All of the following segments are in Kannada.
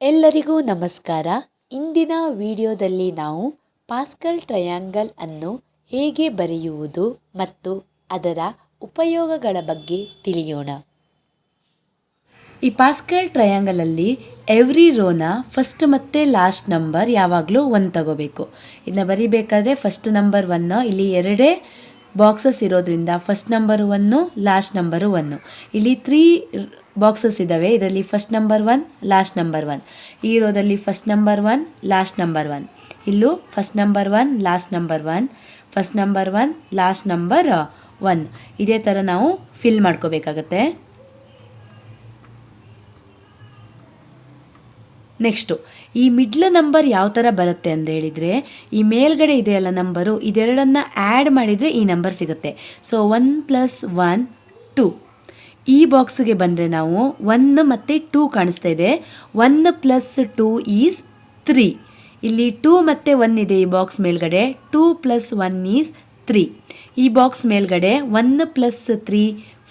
ಎಲ್ಲರಿಗೂ ನಮಸ್ಕಾರ. ಇಂದಿನ ವಿಡಿಯೋದಲ್ಲಿ ನಾವು ಪಾಸ್ಕಲ್ ಟ್ರಯಾಂಗಲ್ ಅನ್ನು ಹೇಗೆ ಬರೆಯುವುದು ಮತ್ತು ಅದರ ಉಪಯೋಗಗಳ ಬಗ್ಗೆ ತಿಳಿಯೋಣ. ಈ ಪಾಸ್ಕಲ್ ಟ್ರಯಾಂಗಲಲ್ಲಿ ಎವ್ರಿ ರೋನ ಫಸ್ಟ್ ಮತ್ತು ಲಾಸ್ಟ್ ನಂಬರ್ ಯಾವಾಗಲೂ ಒಂದು ತಗೋಬೇಕು. ಇನ್ನು ಬರಿಬೇಕಾದ್ರೆ ಫಸ್ಟ್ ನಂಬರ್ ಒನ್ನು ಇಲ್ಲಿ ಎರಡೇ ಬಾಕ್ಸಸ್ ಇರೋದ್ರಿಂದ first number one last number one ಇಲ್ಲಿ ತ್ರೀ ಬಾಕ್ಸಸ್ ಇದ್ದಾವೆ. ಇದರಲ್ಲಿ first number one last number one ಈ ರೋದಲ್ಲಿ first number one last number one ಇಲ್ಲೂ first number one last number one first number one last number one ಇದೇ ಥರ ನಾವು ಫಿಲ್ ಮಾಡ್ಕೋಬೇಕಾಗತ್ತೆ. ನೆಕ್ಸ್ಟು ಈ ಮಿಡ್ಲ್ ನಂಬರ್ ಯಾವ ಥರ ಬರುತ್ತೆ ಅಂತ ಹೇಳಿದರೆ, ಈ ಮೇಲ್ಗಡೆ ಇದೆಯಲ್ಲ ನಂಬರು ಇದೆರಡನ್ನು ಆ್ಯಡ್ ಮಾಡಿದರೆ ಈ ನಂಬರ್ ಸಿಗುತ್ತೆ. So one plus one two ಈ ಬಾಕ್ಸ್ಗೆ ಬಂದರೆ ನಾವು ಒನ್ ಮತ್ತು ಟೂ ಕಾಣಿಸ್ತಾ ಇದೆ. One plus two is three ಇಲ್ಲಿ ಟೂ ಮತ್ತು ಒನ್ ಇದೆ ಈ ಬಾಕ್ಸ್ ಮೇಲ್ಗಡೆ. Two plus one is three ಈ ಬಾಕ್ಸ್ ಮೇಲ್ಗಡೆ ಒನ್ ಪ್ಲಸ್ ತ್ರೀ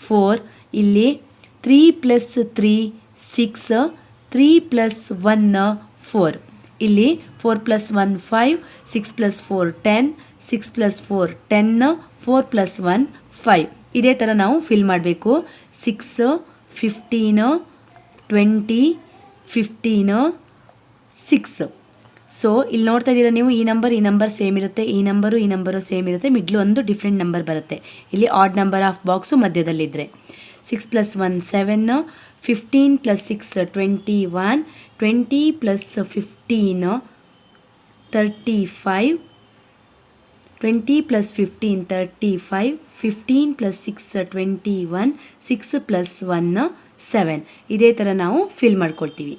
ಫೋರ್ ಇಲ್ಲಿ three plus three six three plus one four ಇಲ್ಲಿ four plus one five six plus four ten six plus four ten four plus one five ಇದೇ ಥರ ನಾವು ಫಿಲ್ ಮಾಡಬೇಕು. Six, fifteen, twenty, fifteen, six. So ಇಲ್ಲಿ ನೋಡ್ತಾ ಇದ್ದೀರಾ ನೀವು, ಈ ನಂಬರ್ ಈ ನಂಬರ್ ಸೇಮ್ ಇರುತ್ತೆ. ಈ ನಂಬರು ಈ ನಂಬರು ಸೇಮ್ ಇರುತ್ತೆ. ಮಿಡ್ಲು ಒಂದು ಡಿಫ್ರೆಂಟ್ ನಂಬರ್ ಬರುತ್ತೆ. ಇಲ್ಲಿ add number of box ಮಧ್ಯದಲ್ಲಿದ್ದರೆ six plus one seven fifteen plus six twenty one twenty plus fifteen thirty five twenty plus fifteen thirty five fifteen plus six twenty one six plus one seven ಇದೇ ಥರ ನಾವು ಫಿಲ್ ಮಾಡ್ಕೊಳ್ತೀವಿ.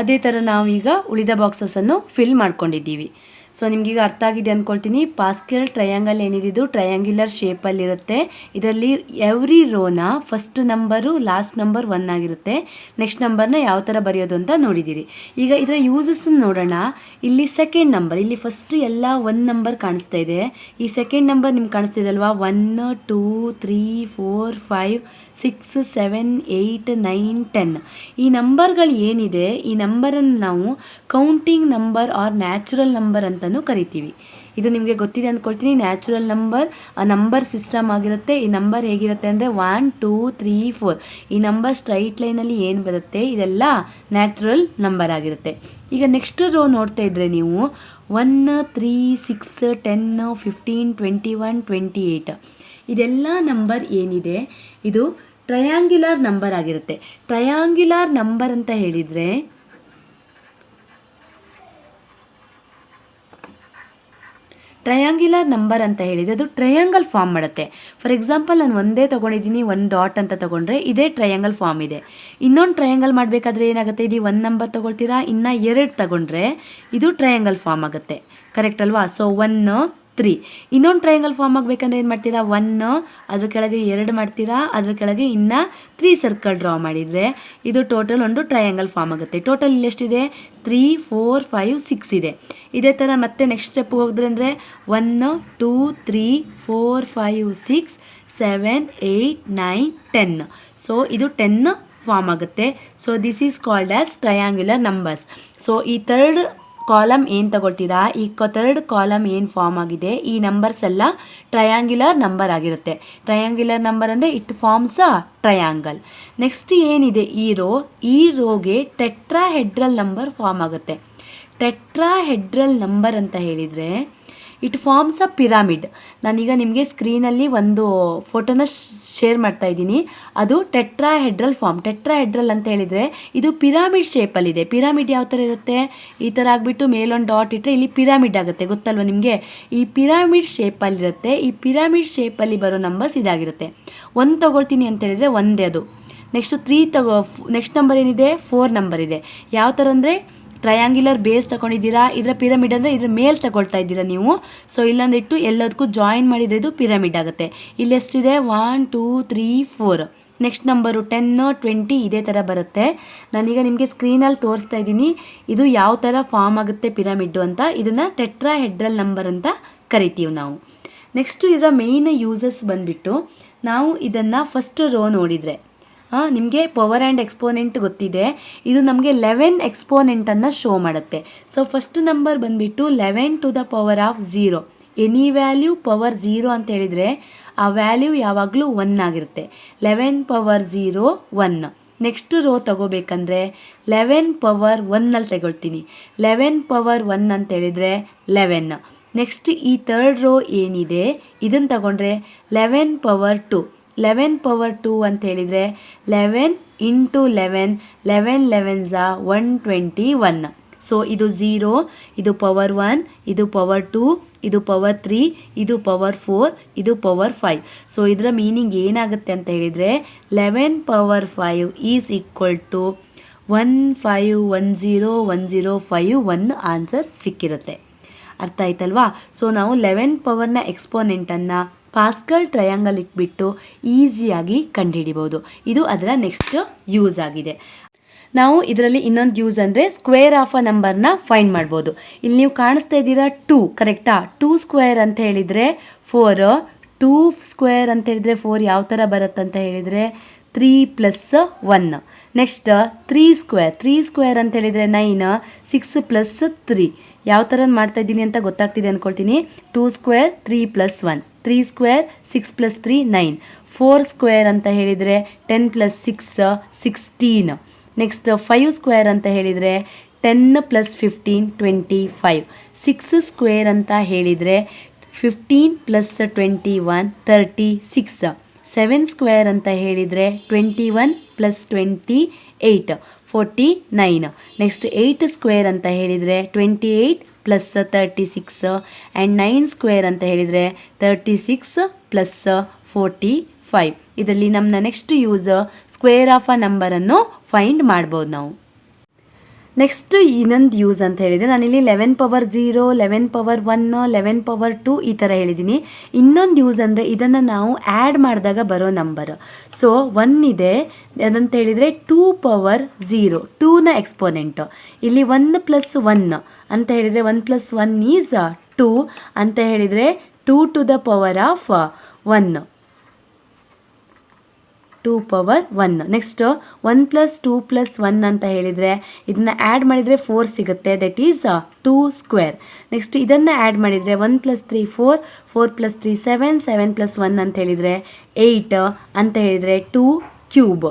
ಅದೇ ಥರ ನಾವೀಗ ಉಳಿದ ಬಾಕ್ಸಸ್ಸನ್ನು ಫಿಲ್ ಮಾಡ್ಕೊಂಡಿದ್ದೀವಿ. ಸೊ ನಿಮಗೀಗ ಅರ್ಥ ಆಗಿದೆ ಅಂದ್ಕೊಳ್ತೀನಿ ಪಾಸ್ಕಲ್ ಟ್ರಯಾಂಗಲ್ ಏನಿದಿದ್ದು ಟ್ರಯಾಂಗ್ಯುಲರ್ ಶೇಪಲ್ಲಿರುತ್ತೆ ಇದರಲ್ಲಿ every ರೋನ first number last number one ಆಗಿರುತ್ತೆ. ನೆಕ್ಸ್ಟ್ ನಂಬರ್ನ ಯಾವ ಥರ ಬರೆಯೋದು ಅಂತ ನೋಡಿದ್ದೀರಿ ಈಗ ಇದರ ಯೂಸಸ್ ನೋಡೋಣ. ಇಲ್ಲಿ ಸೆಕೆಂಡ್ ನಂಬರ್ ಇಲ್ಲಿ ಫಸ್ಟ್ ಎಲ್ಲ ಒನ್ ನಂಬರ್ ಕಾಣಿಸ್ತಾ ಇದೆ. ಈ ಸೆಕೆಂಡ್ ನಂಬರ್ ನಿಮ್ಗೆ ಕಾಣಿಸ್ತಿದೆ ಅಲ್ವಾ? One two three four five six seven eight nine ten ಈ ನಂಬರ್ಗಳು ಏನಿದೆ? ಈ ನಂಬರನ್ನು ನಾವು counting number or natural number ಅಂತಲೂ ಕರಿತೀವಿ. ಇದು ನಿಮಗೆ ಗೊತ್ತಿದೆ ಅಂದ್ಕೊಳ್ತೀನಿ ನ್ಯಾಚುರಲ್ ನಂಬರ್ ಆ ನಂಬರ್ ಸಿಸ್ಟಮ್ ಆಗಿರುತ್ತೆ. ಈ ನಂಬರ್ ಹೇಗಿರುತ್ತೆ ಅಂದರೆ ಒನ್ ಟೂ ತ್ರೀ ಫೋರ್ ಈ ನಂಬರ್ ಸ್ಟ್ರೈಟ್ ಲೈನಲ್ಲಿ ಏನು ಬರುತ್ತೆ? ಇದೆಲ್ಲ ನ್ಯಾಚುರಲ್ ನಂಬರ್ ಆಗಿರುತ್ತೆ. ಈಗ ನೆಕ್ಸ್ಟ್ ರೋ ನೋಡ್ತಾ ಇದ್ದರೆ ನೀವು one three six ten fifteen twenty one twenty eight ಇದೆಲ್ಲ ನಂಬರ್ ಏನಿದೆ? ಇದು ಟ್ರಯಾಂಗ್ಯುಲರ್ ನಂಬರ್ ಆಗಿರುತ್ತೆ. ಟ್ರಯಾಂಗ್ಯುಲರ್ ನಂಬರ್ ಅಂತ ಹೇಳಿದರೆ ಟ್ರಯಾಂಗ್ಯುಲರ್ ನಂಬರ್ ಅಂತ ಹೇಳಿದರೆ ಅದು ಟ್ರಯಾಂಗಲ್ ಫಾರ್ಮ್ ಮಾಡುತ್ತೆ. ಫಾರ್ ಎಕ್ಸಾಂಪಲ್ ನಾನು ಒಂದೇ ತೊಗೊಂಡಿದ್ದೀನಿ ಒನ್ ಡಾಟ್ ಅಂತ ತೊಗೊಂಡ್ರೆ ಇದೇ ಟ್ರಯಾಂಗಲ್ ಫಾರ್ಮ್ ಇದೆ. ಇನ್ನೊಂದು ಟ್ರಯಾಂಗಲ್ ಮಾಡಬೇಕಾದ್ರೆ ಏನಾಗುತ್ತೆ? ಇದು ಒನ್ ನಂಬರ್ ತೊಗೊಳ್ತೀರಾ? ಇನ್ನು ಎರಡು ತಗೊಂಡ್ರೆ ಇದು ಟ್ರಯಾಂಗಲ್ ಫಾರ್ಮ್ ಆಗುತ್ತೆ. ಕರೆಕ್ಟ್ ಅಲ್ವಾ? ಸೊ ಒನ್ ತ್ರೀ ಇನ್ನೊಂದು ಟ್ರಯಾಂಗಲ್ ಫಾರ್ಮ್ ಆಗಬೇಕಂದ್ರೆ ಏನು ಮಾಡ್ತೀರಾ? ಒನ್ ಅದ್ರ ಕೆಳಗೆ ಎರಡು ಮಾಡ್ತೀರಾ? ಅದ್ರ ಕೆಳಗೆ ಇನ್ನು ತ್ರೀ ಸರ್ಕಲ್ ಡ್ರಾ ಮಾಡಿದರೆ ಇದು ಟೋಟಲ್ ಒಂದು ಟ್ರಯಾಂಗಲ್ ಫಾರ್ಮ್ ಆಗುತ್ತೆ. ಟೋಟಲ್ ಇಲ್ಲಿ ಎಷ್ಟಿದೆ? ತ್ರೀ ಫೋರ್ ಫೈವ್ ಸಿಕ್ಸ್ ಇದೆ. ಇದೇ ಥರ ಮತ್ತೆ ನೆಕ್ಸ್ಟ್ ಸ್ಟೆಪ್ ಹೋಗಿದ್ರೆ ಅಂದರೆ one two three four five six seven eight nine ten so ಇದು ಟೆನ್ ಫಾರ್ಮ್ ಆಗುತ್ತೆ. So this is called as triangular numbers so ಈ ಥರ್ಡ್ ಕಾಲಮ್ ಏನು ತಗೊಳ್ತೀರಾ ಈ ಥರ್ಡ್ ಕಾಲಮ್ ಏನು ಫಾರ್ಮ್ ಆಗಿದೆ? ಈ ನಂಬರ್ಸ್ ಎಲ್ಲ ಟ್ರಯಾಂಗ್ಯುಲರ್ ನಂಬರ್ ಆಗಿರುತ್ತೆ. ಟ್ರಯಾಂಗ್ಯುಲರ್ ನಂಬರ್ ಅಂದರೆ it forms a triangle next ಏನಿದೆ? ಈ ರೋ ಈ ರೋಗೆ ಟೆಟ್ರಾ ಹೆಡ್ರಲ್ ನಂಬರ್ ಫಾರ್ಮ್ ಆಗುತ್ತೆ. ಟೆಟ್ರಾ ಹೆಡ್ರಲ್ ನಂಬರ್ ಅಂತ ಹೇಳಿದರೆ ಇಟ್ ಫಾರ್ಮ್ಸ್ ಅ ಪಿರಾಮಿಡ್ ನಾನೀಗ ನಿಮಗೆ ಸ್ಕ್ರೀನಲ್ಲಿ ಒಂದು ಫೋಟೋನ ಶೇರ್ ಮಾಡ್ತಾ ಇದ್ದೀನಿ. ಅದು tetrahedral form tetrahedral ಅಂತ ಹೇಳಿದರೆ ಇದು ಪಿರಾಮಿಡ್ ಶೇಪಲ್ಲಿದೆ ಪಿರಾಮಿಡ್ ಯಾವ ಥರ ಇರುತ್ತೆ? ಈ ಥರ ಆಗಿಬಿಟ್ಟು ಮೇಲೊಂದು ಡಾಟ್ ಇಟ್ಟರೆ ಇಲ್ಲಿ ಪಿರಾಮಿಡ್ ಆಗುತ್ತೆ. ಗೊತ್ತಲ್ವ ನಿಮಗೆ? ಈ ಪಿರಾಮಿಡ್ ಶೇಪಲ್ಲಿರುತ್ತೆ ಈ ಪಿರಾಮಿಡ್ ಶೇಪಲ್ಲಿ ಬರೋ ನಂಬರ್ಸ್ ಇದಾಗಿರುತ್ತೆ. ಒಂದು ತೊಗೊಳ್ತೀನಿ ಅಂತ ಹೇಳಿದರೆ ಒಂದೇ ಅದು. ನೆಕ್ಸ್ಟು ತ್ರೀ ತಗೋ ನೆಕ್ಸ್ಟ್ ನಂಬರ್ ಏನಿದೆ? ಫೋರ್ ನಂಬರ್ ಇದೆ. ಯಾವ ಥರ ಅಂದರೆ ಟ್ರಯಾಂಗ್ಯುಲರ್ ಬೇಸ್ ತಗೊಂಡಿದ್ದೀರಾ ಇದರ ಪಿರಮಿಡ್ ಅಂದರೆ ಇದ್ರ ಮೇಲೆ ತಗೊಳ್ತಾ ಇದ್ದೀರಾ ನೀವು? ಸೊ ಇಲ್ಲಂದಿಟ್ಟು ಎಲ್ಲದಕ್ಕೂ ಜಾಯಿನ್ ಮಾಡಿದರೆ ಇದು ಪಿರಮಿಡ್ ಆಗುತ್ತೆ. ಇಲ್ಲಿ ಎಷ್ಟಿದೆ? One two three four next number ten twenty ಇದೇ ಥರ ಬರುತ್ತೆ. ನಾನೀಗ ನಿಮಗೆ ಸ್ಕ್ರೀನಲ್ಲಿ ತೋರಿಸ್ತಾ ಇದ್ದೀನಿ. ಇದು ಯಾವ ಥರ ಫಾರ್ಮ್ ಆಗುತ್ತೆ ಪಿರಮಿಡ್ಡು ಅಂತ. ಇದನ್ನು ಟೆಟ್ರಾ ಹೆಡ್ರಲ್ ನಂಬರ್ ಅಂತ ಕರಿತೀವಿ ನಾವು. ನೆಕ್ಸ್ಟು ಇದರ ಮೇಯ್ನ್ ಯೂಸಸ್ ಬಂದುಬಿಟ್ಟು ನಾವು ಇದನ್ನು ಫಸ್ಟ್ ರೋ ನೋಡಿದರೆ. ನಿಮಗೆ ಪವರ್ ಆ್ಯಂಡ್ ಎಕ್ಸ್ಪೋನೆಂಟ್ ಗೊತ್ತಿದೆ. ಇದು ನಮಗೆ ಲೆವೆನ್ ಎಕ್ಸ್ಪೋನೆಂಟನ್ನು ಶೋ ಮಾಡುತ್ತೆ. ಸೊ ಫಸ್ಟ್ ನಂಬರ್ ಬಂದುಬಿಟ್ಟು eleven to the power of zero any value power zero ಅಂತ ಹೇಳಿದರೆ, ಆ ವ್ಯಾಲ್ಯೂ ಯಾವಾಗಲೂ ಒನ್ ಆಗಿರುತ್ತೆ. Eleven power zero one next row ತಗೋಬೇಕಂದ್ರೆ eleven power ಒನ್ನಲ್ಲಿ ತಗೊಳ್ತೀನಿ. ಲೆವೆನ್ ಪವರ್ ಒನ್ ಅಂತ ಹೇಳಿದರೆ ಲೆವೆನ್ ನೆಕ್ಸ್ಟ್ ಈ ತರ್ಡ್ ರೋ ಏನಿದೆ ಇದನ್ನು ತಗೊಂಡ್ರೆ eleven power two eleven power two ಅಂತ ಹೇಳಿದರೆ eleven into eleven eleven eleven Jha one twenty one. So ಇದು ಝೀರೋ ಇದು ಪವರ್ ಒನ್, ಇದು ಪವರ್ ಟು, ಇದು ಪವರ್ ತ್ರೀ, ಇದು ಪವರ್ ಫೋರ್, ಇದು ಪವರ್ ಫೈವ್. ಸೊ ಇದರ ಮೀನಿಂಗ್ ಏನಾಗುತ್ತೆ ಅಂತ ಹೇಳಿದರೆ eleven power five is equal to one five one zero one zero five one answer ಸಿಕ್ಕಿರುತ್ತೆ. ಅರ್ಥ ಆಯ್ತಲ್ವಾ? ಸೊ ನಾವು ಲೆವೆನ್ ಪವರ್ನ ಎಕ್ಸ್ಪೋನೆಂಟನ್ನು ಪಾಸ್ಕಲ್ ಟ್ರಯಾಂಗಲ್ ಇಟ್ಬಿಟ್ಟು ಈಸಿಯಾಗಿ ಕಂಡುಹಿಡಿಬೋದು. ಇದು ಅದರ ನೆಕ್ಸ್ಟ್ ಯೂಸ್ ಆಗಿದೆ. ನಾವು ಇದರಲ್ಲಿ ಇನ್ನೊಂದು ಯೂಸ್ ಅಂದರೆ ಸ್ಕ್ವೇರ್ ಆಫ್ ಅ ನಂಬರ್ನ ಫೈಂಡ್ ಮಾಡ್ಬೋದು. ಇಲ್ಲಿ ನೀವು ಕಾಣಿಸ್ತಾ ಇದ್ದೀರಾ ಟೂ ಕರೆಕ್ಟಾ ಟೂ ಸ್ಕ್ವೇರ್ ಅಂತ ಹೇಳಿದರೆ ಫೋರ್ ಟೂ ಸ್ಕ್ವೇರ್ ಅಂತ ಹೇಳಿದರೆ ಫೋರ್ ಯಾವ ಥರ ಬರುತ್ತೆ ಅಂತ ಹೇಳಿದರೆ three plus one next three square three square ಅಂತ ಹೇಳಿದರೆ ನೈನ್ ಸಿಕ್ಸ್ ಪ್ಲಸ್ ತ್ರೀ ಯಾವ ಥರ ಮಾಡ್ತಾ ಇದ್ದೀನಿ ಅಂತ ಗೊತ್ತಾಗ್ತಿದೆ ಅಂದ್ಕೊಳ್ತೀನಿ two square three plus one three square six plus three nine four square ಅಂತ ಹೇಳಿದರೆ ten plus six sixteen next five square ಅಂತ ಹೇಳಿದರೆ ten plus fifteen twenty five six square ಅಂತ ಹೇಳಿದರೆ fifteen plus twenty one thirty six seven square ಅಂತ ಹೇಳಿದರೆ twenty one plus twenty eight forty nine next eight square ಅಂತ ಹೇಳಿದರೆ twenty eight plus thirty six and nine square ಅಂತ ಹೇಳಿದರೆ thirty six plus forty five ಇದರಲ್ಲಿ ನಮ್ಮನ್ನ next use square of a ನಂಬರನ್ನು ಫೈಂಡ್ ಮಾಡ್ಬೋದು ನಾವು. ನೆಕ್ಸ್ಟ್ ಇನ್ನೊಂದು ಯೂಸ್ ಅಂತ ಹೇಳಿದರೆ ನಾನಿಲ್ಲಿ eleven power zero eleven power one eleven power two ಈ ಥರ ಹೇಳಿದ್ದೀನಿ. ಇನ್ನೊಂದು ಯೂಸ್ ಅಂದರೆ ಇದನ್ನು ನಾವು ಆ್ಯಡ್ ಮಾಡಿದಾಗ ಬರೋ ನಂಬರ್ ಸೊ ಒನ್ ಇದೆ. ಅದಂತ ಹೇಳಿದರೆ ಟೂ ಪವರ್ ಝೀರೋ ಟೂನ ಎಕ್ಸ್ಪೋನೆಂಟು ಇಲ್ಲಿ ಒನ್ ಪ್ಲಸ್ ಒನ್ ಅಂತ ಹೇಳಿದರೆ one plus one is two ಅಂತ ಹೇಳಿದರೆ two to the power of one two power one. Next one plus two plus one ಅಂತ ಹೇಳಿದರೆ, ಇದನ್ನು ಆ್ಯಡ್ ಮಾಡಿದರೆ ಫೋರ್ ಸಿಗುತ್ತೆ. That is two square next ಇದನ್ನು ಆ್ಯಡ್ ಮಾಡಿದರೆ one plus three four four plus three seven seven plus one ಅಂತ ಹೇಳಿದರೆ ಏಯ್ಟ್ ಅಂತ ಹೇಳಿದರೆ ಟೂ ಕ್ಯೂಬ್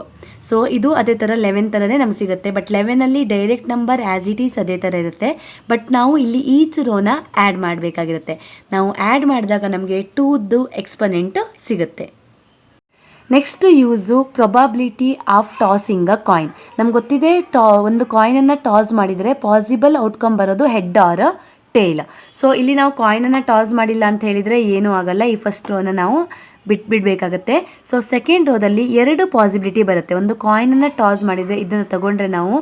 ಸೊ ಇದು ಅದೇ ಥರ ಲೆವೆನ್ ಥರನೇ ನಮ್ಗೆ ಸಿಗುತ್ತೆ. But ಲೆವೆನಲ್ಲಿ direct number as it is ಅದೇ ಥರ ಇರುತ್ತೆ. ಬಟ್ ನಾವು ಇಲ್ಲಿ ಈಚ್ ರೋನ ಆ್ಯಡ್ ಮಾಡಬೇಕಾಗಿರುತ್ತೆ. ನಾವು ಆ್ಯಡ್ ಮಾಡಿದಾಗ ನಮಗೆ ಟೂದ್ದು ಎಕ್ಸ್ಪನೆಂಟ್ ಸಿಗುತ್ತೆ. Next use probability of tossing a coin ನಮ್ಗೆ ಗೊತ್ತಿದೆ, ಟಾ, ಒಂದು ಕಾಯಿನನ್ನು ಟಾಸ್ ಮಾಡಿದರೆ ಪಾಸಿಬಲ್ ಔಟ್ಕಮ್ ಬರೋದು ಹೆಡ್ ಆರ್ ಟೇಲ್ ಸೊ ಇಲ್ಲಿ ನಾವು ಕಾಯಿನನ್ನು ಟಾಸ್ ಮಾಡಿಲ್ಲ ಅಂತ ಹೇಳಿದರೆ ಏನೂ ಆಗಲ್ಲ. ಈ ಫಸ್ಟ್ ರೋನ ನಾವು ಬಿಟ್ಬಿಡ್ಬೇಕಾಗತ್ತೆ ಸೊ ಸೆಕೆಂಡ್ ರೋದಲ್ಲಿ ಎರಡು ಪಾಸಿಬಿಲಿಟಿ ಬರುತ್ತೆ. ಒಂದು ಕಾಯಿನನ್ನು ಟಾಸ್ ಮಾಡಿದರೆ ಇದನ್ನು ತಗೊಂಡ್ರೆ ನಾವು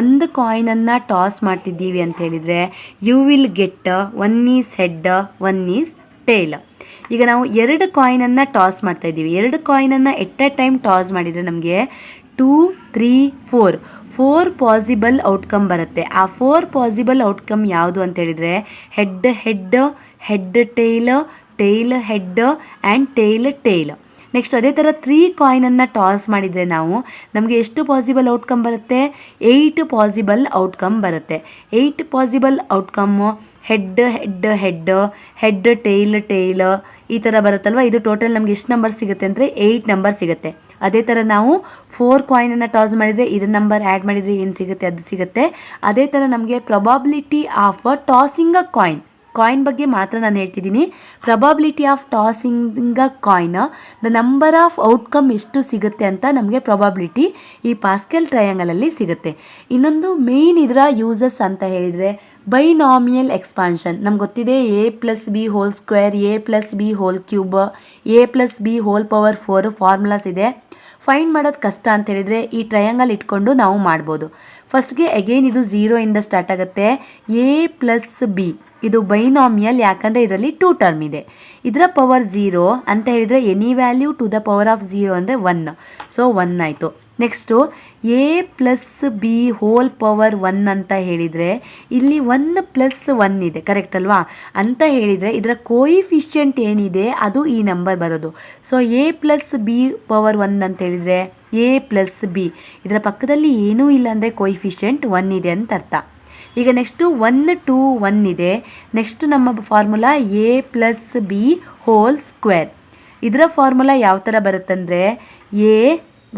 ಒಂದು ಕಾಯಿನನ್ನು ಟಾಸ್ ಮಾಡ್ತಿದ್ದೀವಿ ಅಂತ ಹೇಳಿದರೆ you will get one is head one is tail ಈಗ ನಾವು ಎರಡು ಕಾಯಿನನ್ನು ಟಾಸ್ ಮಾಡ್ತಾ ಇದ್ದೀವಿ. ಎರಡು ಕಾಯಿನನ್ನು ಎಟ್ ಎ ಟೈಮ್ ಟಾಸ್ ಮಾಡಿದರೆ ನಮಗೆ two three four four possible outcome ಬರುತ್ತೆ. ಆ ಫೋರ್ ಪಾಸಿಬಲ್ ಔಟ್ಕಮ್ ಯಾವುದು ಅಂತ ಹೇಳಿದರೆ head head head tail tail head and tail tail next ಅದೇ ಥರ ತ್ರೀ ಕಾಯಿನನ್ನು ಟಾಸ್ ಮಾಡಿದರೆ ನಾವು ನಮಗೆ ಎಷ್ಟು ಪಾಸಿಬಲ್ ಔಟ್ಕಮ್ ಬರುತ್ತೆ? ಏಯ್ಟ್ ಪಾಸಿಬಲ್ ಔಟ್ಕಮ್ ಬರುತ್ತೆ. Eight possible outcome head head head head tail tail ಈ ಥರ ಬರುತ್ತಲ್ವ? ಇದು ಟೋಟಲ್ ನಮಗೆ ಎಷ್ಟು ನಂಬರ್ ಸಿಗುತ್ತೆ ಅಂದರೆ ಏಯ್ಟ್ ನಂಬರ್ ಸಿಗುತ್ತೆ. ಅದೇ ಥರ ನಾವು ಫೋರ್ ಕಾಯಿನನ್ನು ಟಾಸ್ ಮಾಡಿದರೆ ಇದು ನಂಬರ್ ಆ್ಯಡ್ ಮಾಡಿದರೆ ಏನು ಸಿಗುತ್ತೆ? ಅದು ಸಿಗುತ್ತೆ. ಅದೇ ಥರ ನಮಗೆ probability of tossing a coin coin ಬಗ್ಗೆ ಮಾತ್ರ ನಾನು ಹೇಳ್ತಿದ್ದೀನಿ. Probability of tossing a coin the number of outcome ಎಷ್ಟು ಸಿಗುತ್ತೆ ಅಂತ ನಮಗೆ ಪ್ರೊಬಾಬಿಲಿಟಿ ಈ ಪಾಸ್ಕೆಲ್ ಟ್ರಯಾಂಗಲಲ್ಲಿ ಸಿಗುತ್ತೆ. ಇನ್ನೊಂದು ಮೇಯ್ನ್ ಇದರ ಯೂಸಸ್ ಅಂತ ಹೇಳಿದರೆ ಬೈನಾಮಿಯಲ್ ಎಕ್ಸ್ಪಾನ್ಷನ್ ನಮ್ಗೆ ಗೊತ್ತಿದೆ A plus B whole square A plus B whole cube A plus B whole power four formulas ಇದೆ. ಫೈಂಡ್ ಮಾಡೋದು ಕಷ್ಟ ಅಂತ ಹೇಳಿದರೆ ಈ ಟ್ರಯಾಂಗಲ್ ಇಟ್ಕೊಂಡು ನಾವು ಮಾಡ್ಬೋದು. ಫಸ್ಟ್ಗೆ ಅಗೇನ್ ಇದು ಝೀರೋಯಿಂದ ಸ್ಟಾರ್ಟ್ ಆಗುತ್ತೆ. ಎ ಪ್ಲಸ್ ಬಿ ಇದು ಬೈನಾಮಿಯಲ್ ಯಾಕಂದರೆ ಇದರಲ್ಲಿ ಟೂ ಟರ್ಮ್ ಇದೆ. ಇದರ ಪವರ್ ಝೀರೋ ಅಂತ ಹೇಳಿದರೆ any value to the power of zero ಅಂದರೆ ಒನ್ ಸೊ ಒನ್ ಆಯಿತು. Next A plus B whole power one ಅಂತ ಹೇಳಿದರೆ, ಇಲ್ಲಿ ಒನ್ ಪ್ಲಸ್ ಒನ್ ಇದೆ ಕರೆಕ್ಟ್ ಅಲ್ವಾ? ಅಂತ ಹೇಳಿದರೆ, ಇದರ ಕೋಯಿಫಿಷಿಯಂಟ್ ಏನಿದೆ, ಅದು ಈ ನಂಬರ್ ಬರೋದು. So A plus B power one ಅಂತ ಹೇಳಿದರೆ ಎ ಪ್ಲಸ್ ಬಿ ಇದರ ಪಕ್ಕದಲ್ಲಿ ಏನೂ ಇಲ್ಲ ಅಂದರೆ ಕೋಯಿಫಿಷಿಯಂಟ್ ಒನ್ ಇದೆ ಅಂತ ಅರ್ಥ. ಈಗ ನೆಕ್ಸ್ಟು ಒನ್ ಟೂ ಒನ್ ಇದೆ. ನೆಕ್ಸ್ಟ್ ನಮ್ಮ formula A plus B whole square ಇದರ ಫಾರ್ಮುಲಾ ಯಾವ ಥರ ಬರುತ್ತಂದರೆ ಎ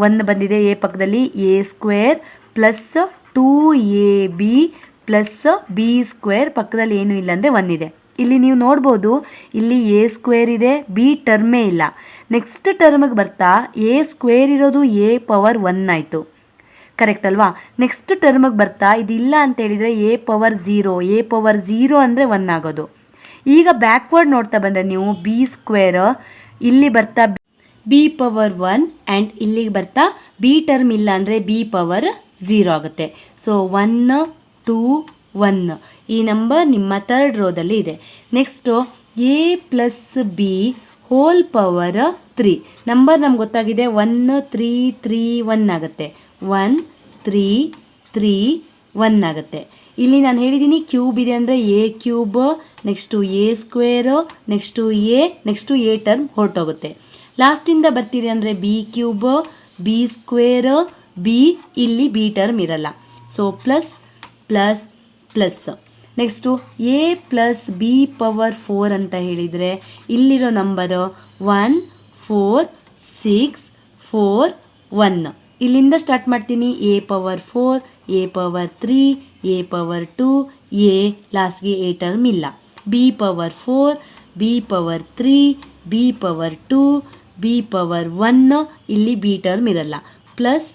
ಒನ್ ಬಂದಿದೆ ಎ ಪಕ್ಕದಲ್ಲಿ A square plus two A B plus B square ಪಕ್ಕದಲ್ಲಿ ಏನೂ ಇಲ್ಲ ಅಂದರೆ ಒನ್ ಇದೆ. ಇಲ್ಲಿ ನೀವು ನೋಡ್ಬೋದು, ಇಲ್ಲಿ ಎ ಸ್ಕ್ವೇರ್ ಇದೆ, ಬಿ ಟರ್ಮೇ ಇಲ್ಲ. ನೆಕ್ಸ್ಟ್ ಟರ್ಮಿಗೆ ಬರ್ತಾ ಎ ಸ್ಕ್ವೇರ್ ಇರೋದು ಎ ಪವರ್ ಒನ್ ಆಯಿತು. ಕರೆಕ್ಟ್ ಅಲ್ವಾ? ನೆಕ್ಸ್ಟ್ ಟರ್ಮಿಗೆ ಬರ್ತಾ ಇದಿಲ್ಲ ಅಂತ ಹೇಳಿದರೆ A power zero A power zero ಅಂದರೆ ಒನ್ ಆಗೋದು. ಈಗ ಬ್ಯಾಕ್ವರ್ಡ್ ನೋಡ್ತಾ ಬಂದರೆ ನೀವು ಬಿ ಸ್ಕ್ವೇರ್, ಇಲ್ಲಿ ಬರ್ತಾ ಬಿ ಪವರ್ ಒನ್ ಆ್ಯಂಡ್ ಇಲ್ಲಿಗೆ ಬರ್ತಾ ಬಿ ಟರ್ಮ್ ಇಲ್ಲ ಅಂದರೆ ಬಿ ಪವರ್ ಝೀರೋ ಆಗುತ್ತೆ. ಸೊ ಒನ್ ಟೂ ಒನ್ ಈ ನಂಬರ್ ನಿಮ್ಮ ತರ್ಡ್ ರೋದಲ್ಲಿ ಇದೆ. Next A plus B whole power three number ನಮ್ಗೆ ಗೊತ್ತಾಗಿದೆ ಒನ್ ತ್ರೀ ತ್ರೀ ಒನ್ ಆಗುತ್ತೆ. ಒನ್ ತ್ರೀ ತ್ರೀ ಒನ್ ಆಗುತ್ತೆ. ಇಲ್ಲಿ ನಾನು ಹೇಳಿದ್ದೀನಿ ಕ್ಯೂಬ್ ಇದೆ ಅಂದರೆ A cube next A square next A next A term ಹೊರಟೋಗುತ್ತೆ. ಲಾಸ್ಟಿಂದ ಬರ್ತೀರಿ ಅಂದರೆ B cube B square B ಇಲ್ಲಿ ಬಿ ಟರ್ಮ್ ಇರಲ್ಲ. So plus plus plus next A plus B power four ಅಂತ ಹೇಳಿದರೆ ಇಲ್ಲಿರೋ number one four six four one ಇಲ್ಲಿಂದ ಸ್ಟಾರ್ಟ್ ಮಾಡ್ತೀನಿ. A power four A power three A power two A ಲಾಸ್ಟ್ಗೆ ಎ ಟರ್ಮ್ ಇಲ್ಲ. B power four B power three B power two B power one ಇಲ್ಲಿ ಬಿ ಟರ್ಮ್ ಇರಲ್ಲ. Plus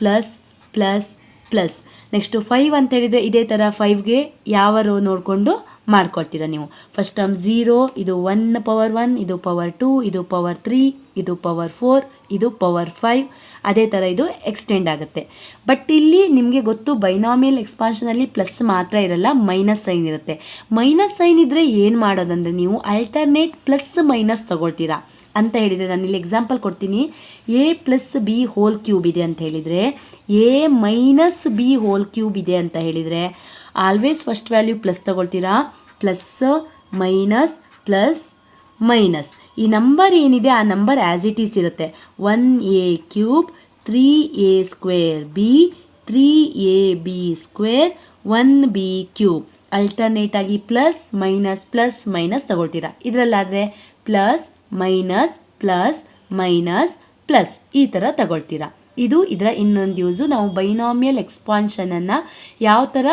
plus plus plus next five ಅಂತ ಹೇಳಿದರೆ ಇದೇ ಥರ ಫೈವ್ಗೆ ಯಾವ ರೋ ನೋಡಿಕೊಂಡು ಮಾಡ್ಕೊಳ್ತೀರಾ ನೀವು. ಫಸ್ಟ್ ಟರ್ಮ್ ಝೀರೋ ಇದು ಒನ್ ಪವರ್ ಒನ್ ಇದು ಪವರ್ ಟೂ ಇದು ಪವರ್ ತ್ರೀ ಇದು ಪವರ್ ಫೋರ್ ಇದು ಪವರ್ ಫೈವ್ ಅದೇ ಥರ ಇದು ಎಕ್ಸ್ಟೆಂಡ್ ಆಗುತ್ತೆ. ಬಟ್ ಇಲ್ಲಿ ನಿಮಗೆ ಗೊತ್ತು ಬೈನಾಮಿಯಲ್ ಎಕ್ಸ್ಪಾನ್ಷನಲ್ಲಿ ಪ್ಲಸ್ ಮಾತ್ರ ಇರಲ್ಲ ಮೈನಸ್ ಸೈನ್ ಇರುತ್ತೆ. ಮೈನಸ್ ಸೈನ್ ಇದ್ದರೆ ಏನು ಮಾಡೋದಂದರೆ ನೀವು ಅಲ್ಟರ್ನೇಟ್ ಪ್ಲಸ್ ಮೈನಸ್ ತಗೊಳ್ತೀರಾ. ಅಂತ ಹೇಳಿದರೆ ನಾನು ಇಲ್ಲಿ ಎಕ್ಸಾಂಪಲ್ ಕೊಡ್ತೀನಿ. A plus B whole cube ಇದೆ ಅಂತ ಹೇಳಿದರೆ A minus B whole cube ಇದೆ ಅಂತ ಹೇಳಿದರೆ ಆಲ್ವೇಸ್ ಫಸ್ಟ್ ವ್ಯಾಲ್ಯೂ ಪ್ಲಸ್ ತಗೊಳ್ತೀರಾ? ಪ್ಲಸ್ ಮೈನಸ್ ಪ್ಲಸ್ ಮೈನಸ್ ಈ ನಂಬರ್ ಏನಿದೆ, ಆ ನಂಬರ್ ಆ್ಯಸ್ ಇಟ್ ಈಸ್ ಇರುತ್ತೆ. One A cube three A square B three A B square one B cube ಅಲ್ಟರ್ನೇಟಾಗಿ plus minus plus minus ತಗೊಳ್ತೀರಾ? ಇದರಲ್ಲಾದರೆ plus minus plus minus plus ಈ ಥರ ತಗೊಳ್ತೀರಾ. ಇದು ಇದರ ಇನ್ನೊಂದು ಯೂಸು. ನಾವು ಬೈನಾಮಿಯಲ್ ಎಕ್ಸ್ಪಾನ್ಷನನ್ನು ಯಾವ ಥರ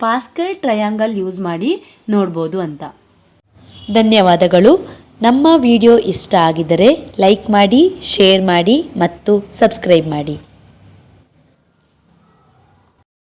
ಪಾಸ್ಕಲ್ ಟ್ರಯಾಂಗಲ್ ಯೂಸ್ ಮಾಡಿ ನೋಡ್ಬೋದು ಅಂತ. ಧನ್ಯವಾದಗಳು. ನಮ್ಮ ವಿಡಿಯೋ ಇಷ್ಟ ಆಗಿದ್ದರೆ ಲೈಕ್ ಮಾಡಿ, ಶೇರ್ ಮಾಡಿ ಮತ್ತು ಸಬ್ಸ್ಕ್ರೈಬ್ ಮಾಡಿ.